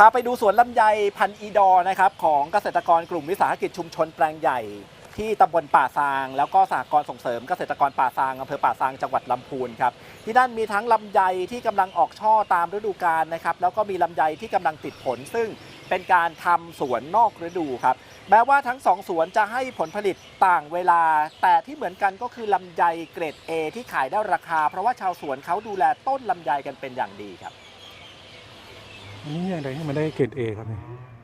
พาไปดูสวนลำไยพันอีดอ์นะครับของเกษตรกรกลุ่มวิสาหกิจชุมชนแปลงใหญ่ ที่ตำบลป่าซาง แล้วก็สหกรณ์ส่งเสริมเกษตรกรป่าซางอำเภอป่าซางจังหวัดลำพูนครับที่นั่นมีทั้งลำไยที่กำลังออกช่อตามฤดูกาลนะครับแล้วก็มีลำไยที่กำลังติดผล ซึ่งเป็นการทำสวนนอกฤดูครับแม้ว่าทั้งสองสวนจะให้ผลผลิตต่างเวลา แต่ที่เหมือนกันก็คือลำไยเกรด A ที่ขายได้ราคา เพราะว่าชาวสวนเขาดูแลต้นลำไยกันเป็นอย่างดีครับ อันนี้อย่างไรให้มันได้เกรดเอครับเนี่ย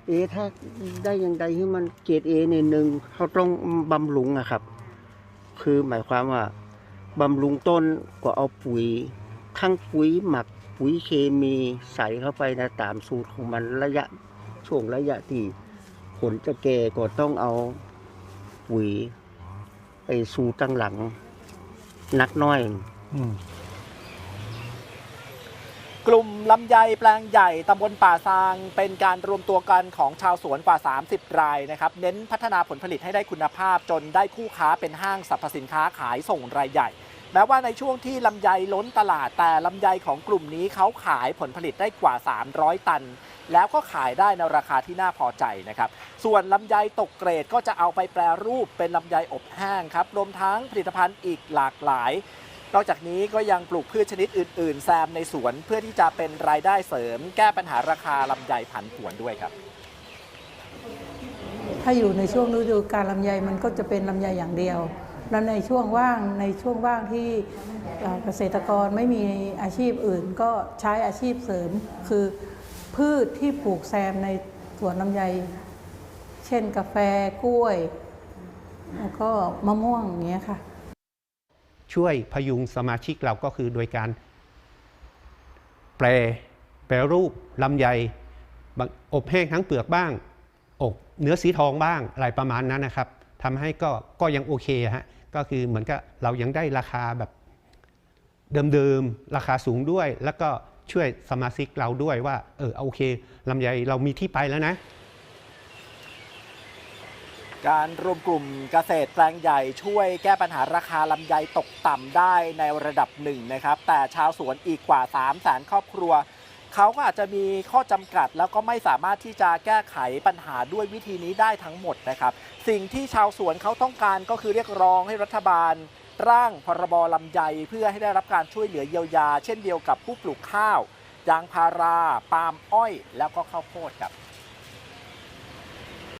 เอถ้าได้อย่างใดที่มันเกรดเอในหนึ่งเขาต้องบำรุงอะครับ คือหมายความว่าบำรุงต้นก็เอาปุ๋ยทั้งปุ๋ยหมักปุ๋ยเคมีใส่เข้าไปนะตามสูตรของมันระยะช่วงระยะที่ผลจะแก่ก็ต้องเอาปุ๋ยไปสูตรตั้งหลังนักน้อยอื กลุ่มลำไยแปลงใหญ่ตำบลป่าซางเป็นการรวมตัวกันของชาวสวนกว่า 30 รายนะครับ เน้นพัฒนาผลผลิตให้ได้คุณภาพจนได้คู่ค้าเป็นห้างสรรพสินค้าขายส่งรายใหญ่ แม้ว่าในช่วงที่ลำไยล้นตลาดแต่ลำไยของกลุ่มนี้เขาขายผลผลิตได้กว่า 300 ตัน แล้วก็ขายได้ในราคาที่น่าพอใจนะครับ ส่วนลำไยตกเกรดก็จะเอาไปแปรรูปเป็นลำไยอบแห้งครับรวมทั้งผลิตภัณฑ์อีกหลากหลาย นอกจากนี้ก็ยังปลูกพืชชนิดอื่น ๆ แซมในสวนเพื่อที่จะเป็นรายได้เสริม แก้ปัญหาราคาลำไยผันผวนด้วยครับ ถ้าอยู่ในช่วงฤดูการลำไยมันก็จะเป็นลำไยอย่างเดียว แล้วในช่วงว่างในช่วงว่างที่เอ่อเกษตรกรไม่มีอาชีพอื่น ก็ใช้อาชีพเสริม คือพืชที่ปลูกแซมในสวนลำไย เช่นกาแฟกล้วย แล้วก็มะม่วงอย่างเงี้ยค่ะ ช่วยพยุงสมาชิกเราก็คือโดยการ แปรแปรรูปลำไยอบแห้งทั้งเปลือกบ้างอบเนื้อสีทองบ้างอะไรประมาณนั้นนะครับทำให้ก็ก็ยังโอเคฮะก็คือเหมือนกับเรายังได้ราคาแบบเดิมๆราคาสูงด้วย แล้วก็ช่วยสมาชิกเราด้วยว่าเออโอเคลำไยเรามีที่ไปแล้วนะ การรวมกลุ่มเกษตรแปลงใหญ่ช่วยแก้ปัญหาราคาลำไยตกต่ำได้ในระดับหนึ่งนะครับ แต่ชาวสวนอีกกว่า 3 0 0แสนครอบครัว เขาก็อาจจะมีข้อจำกัด แล้วก็ไม่สามารถที่จะแก้ไขปัญหาด้วยวิธีนี้ได้ทั้งหมดนะครับ สิ่งที่ชาวสวนเขาต้องการก็คือเรียกร้องให้รัฐบาล ร่างพรบลำไยเพื่อให้ได้รับการช่วยเหลือเยียวยา เช่นเดียวกับผู้ปลูกข้าว ยางพารา ปาล์มอ้อย แล้วก็ข้าวโพดครับ